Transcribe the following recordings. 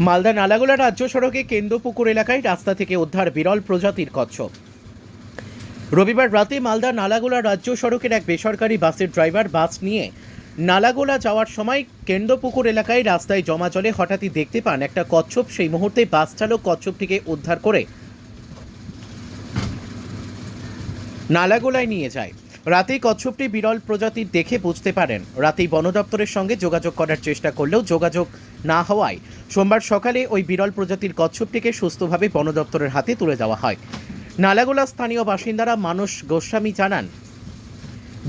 মালদা নালাগোলা রাজ্য সড়কে কেন্দ্রপুকুর এলাকায় রাস্তা থেকে উদ্ধার বিরল প্রজাতির কচ্ছপ। রবিবার রাতে মালদা নালাগোলা রাজ্য সড়কের এক বেসরকারি বাসের ড্রাইভার বাস নিয়ে নালাগোলা যাওয়ার সময় কেন্দ্রপুকুর এলাকায় রাস্তায় জমা জলে হঠাৎই দেখতে পান একটা কচ্ছপ। সেই মুহূর্তে বাস চালক কচ্ছপটিকে উদ্ধার করে নালাগোলায় নিয়ে যায়। রাতেই কচ্ছপটি বিরল প্রজাতির দেখে বুঝতে পারেন। রাতেই বন দপ্তরের সঙ্গে যোগাযোগ করার চেষ্টা করলেও যোগাযোগ না হওয়ায় সোমবার সকালে ওই বিরল প্রজাতির কচ্ছপটিকে সুস্থভাবে বন দপ্তরের হাতে তুলে দেওয়া হয়। নালাগোলা স্থানীয় বাসিন্দারা মানস গোস্বামী জানান,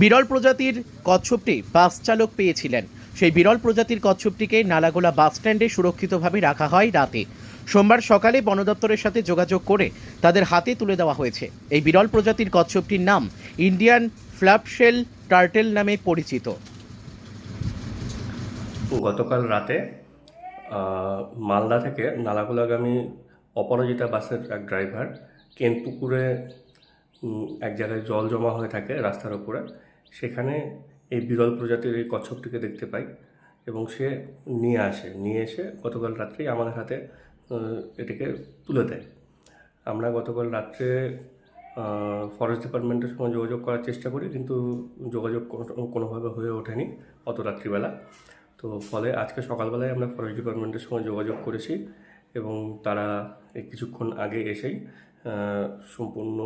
বিরল প্রজাতির কচ্ছপটি বাস চালক পেয়েছিলেন। সেই বিরল প্রজাতির কচ্ছপটিকে নালাগোলা বাস স্ট্যান্ডে সুরক্ষিতভাবে রাখা হয় রাতে। সোমবার সকালে বন দপ্তরের সাথে যোগাযোগ করে তাদের হাতে তুলে দেওয়া হয়েছে। এই বিরল প্রজাতির কচ্ছপটির নাম ইন্ডিয়ান ফ্ল্যাপশেল টার্টেল নামে পরিচিত। গতকাল রাতে মালদা থেকে নালাগোলাগামী অপরাজিতা বাসের এক ড্রাইভার কেনপুকুরে এক জায়গায় জল জমা হয়ে থাকে রাস্তার উপরে সেখানে এই বিরল প্রজাতির এই কচ্ছপটিকে দেখতে পাই এবং সে নিয়ে আসে। নিয়ে এসে গতকাল রাত্রেই আমাদের হাতে এটাকে তুলে দেয়। আমরা গতকাল রাত্রে ফরেস্ট ডিপার্টমেন্টের সঙ্গে যোগাযোগ করার চেষ্টা করি, কিন্তু যোগাযোগ কোনোভাবে হয়ে ওঠেনি অত রাত্রিবেলা। তো ফলে আজকে সকালবেলায় আমরা ফরেস্ট ডিপার্টমেন্টের সঙ্গে যোগাযোগ করেছি এবং তারা কিছুক্ষণ আগে এসেই সম্পূর্ণ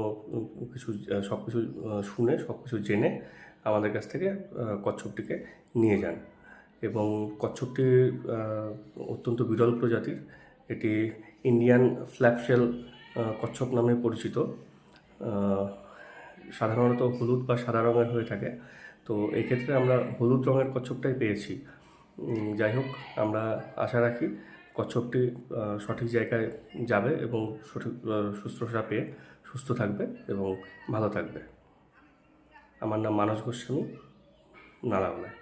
কিছু, সব কিছু শুনে, সব কিছু জেনে আমাদের কাছ থেকে কচ্ছপটিকে নিয়ে যান। এবং কচ্ছপটি অত্যন্ত বিরল প্রজাতির। এটি ইন্ডিয়ান ফ্ল্যাপশেল কচ্ছপ নামে পরিচিত। সাধারণত হলুদ বা সাদা রঙের হয়ে থাকে। তো এই ক্ষেত্রে আমরা হলুদ রঙের কচ্ছপটাই পেয়েছি। যাই হোক, আমরা আশা রাখি কচ্ছপটি সঠিক জায়গায় যাবে এবং সঠিক শুশ্রূষা পেয়ে সুস্থ থাকবে এবং ভালো থাকবে। আমার নাম মানস গোস্বামী নালাগোলায়